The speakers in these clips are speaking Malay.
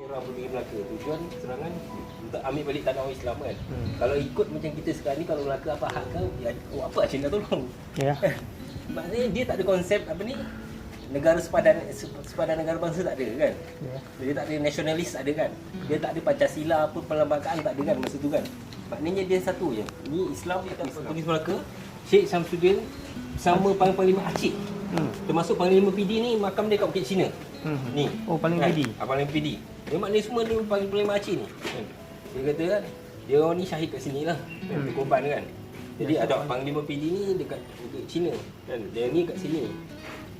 Era pergi Melaka tujuan serangan untuk ambil balik tanah orang Islam kan. Hmm. Kalau ikut macam kita sekarang ni kalau Melaka apa hak kau, ya, oh, apa nak tolong? Ya. Maknanya dia tak ada konsep apa ni negara sepadan sepadan negara bangsa tak ada kan. Ya. Dia tak ada nasionalis tak ada kan. Dia tak ada Pancasila apa perlembagaan tak ada kan masa tu kan. Maknanya dia satu je. Ni Islam dia tak pergi Melaka. Syekh Samsudin sama Panglima Aceh. Hmm. Termasuk Panglima PD ni makam dia kat Bukit Cina. Hmm. Ni. Oh, Panglima Kan? PD. Ah, Panglima PD. Dia maknanya semua dia panggil Panglima Aceh ni. Kan? Dia kata kan, dia orang ni syahid kat sini lah. Kan? Hmm. Dia korban kan. Jadi Ya, ada Panglima PD ni dekat, dekat Cina. Kan? Dia ni kat sini.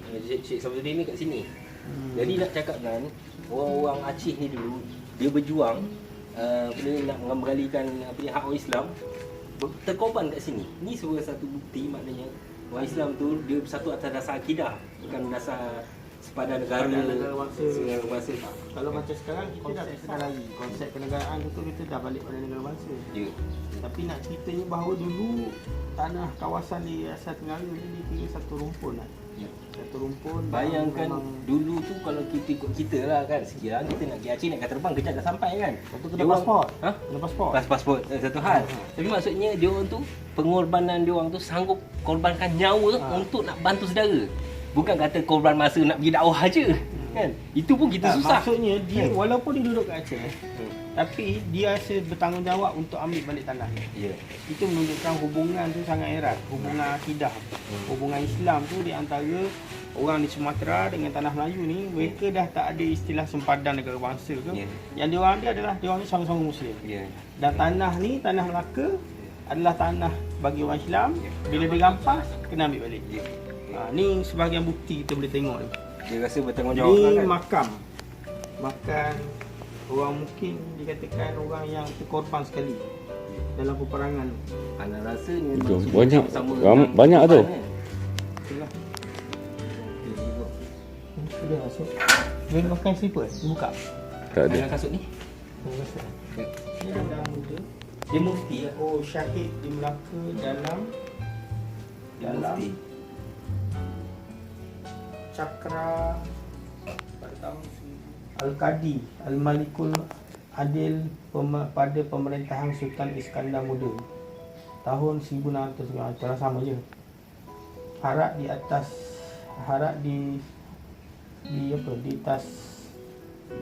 Ah, Syekh Syekh Samsudin ni kat sini. Hmm. Jadi nak cakap kan, orang-orang Aceh ni dulu, dia berjuang uh, ni, nak mengembalikan apa ni, hak orang Islam terkorban kat sini. Ni sebagai satu bukti maknanya orang Islam tu dia bersatu atas dasar akidah, bukan dasar sepadan negara, Sepadan negara bangsa. negara bangsa. Kalau macam sekarang kita dah kenal lagi konsep kenegaraan tu kita dah balik pada negara bangsa. Ya. Tapi nak ceritanya bahawa dulu tanah kawasan di Asia Tenggara ni dikira satu rumpun lah. Ya. Satu rumpun. Bayangkan memang- dulu tu kalau kita ikut kita lah kan Sekarang kita nak pergi Aceh nak terbang kejap dah sampai kan Lepas tu Dia kena orang- pasport. Ha? Kena pasport. Pas pasport eh, satu hal. Tapi maksudnya dia orang tu pengorbanan dia orang tu sanggup korbankan nyawa Ha. untuk nak bantu saudara. Bukan kata korban masa nak pergi dakwah aja. Kan? Itu pun kita Tak, susah. Maksudnya dia Kan? walaupun dia duduk kat Aceh Hmm. tapi dia rasa bertanggungjawab untuk ambil balik tanah. Ya. Itu menunjukkan hubungan tu sangat erat, hubungan akidah. Hmm. Hubungan Islam tu di antara orang di Sumatera dengan tanah Melayu ni mereka dah tak ada istilah sempadan negara bangsa ke. Ya. Yang dia orang ada adalah dia orang ni sama-sama muslim. Ya. Dan tanah ni tanah Melaka adalah tanah bagi orang Islam. Ya. Bila dia rampas kena ambil balik. Ya. Ha, ni sebahagian bukti kita boleh tengok ni. Dia rasa bertanggungjawab Ni kan. makam. Makan orang mungkin dikatakan orang yang terkorban sekali dalam peperangan. Ana rasa ni Itu, memang banyak. sama Ram- banyak tu. Itulah. Dia tengok. Sudah masuk. Dia makan slipper, buka. Tak ada. Dengan kasut ni. Ini dah muda. Dia mufti lah. Oh syahid di Melaka dalam Dia dalam mufti. Cakra tahun Al-Qadi Al-Malikul Adil pem- pada pemerintahan Sultan Iskandar Muda. Tahun 1600 cara sama je. Harap di atas harap di di apa di atas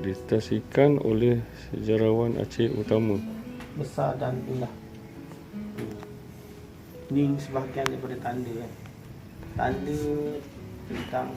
Ditasikan oleh sejarawan Aceh utama. besar dan indah. Ni sebahagian daripada tanda. Kan tanda 当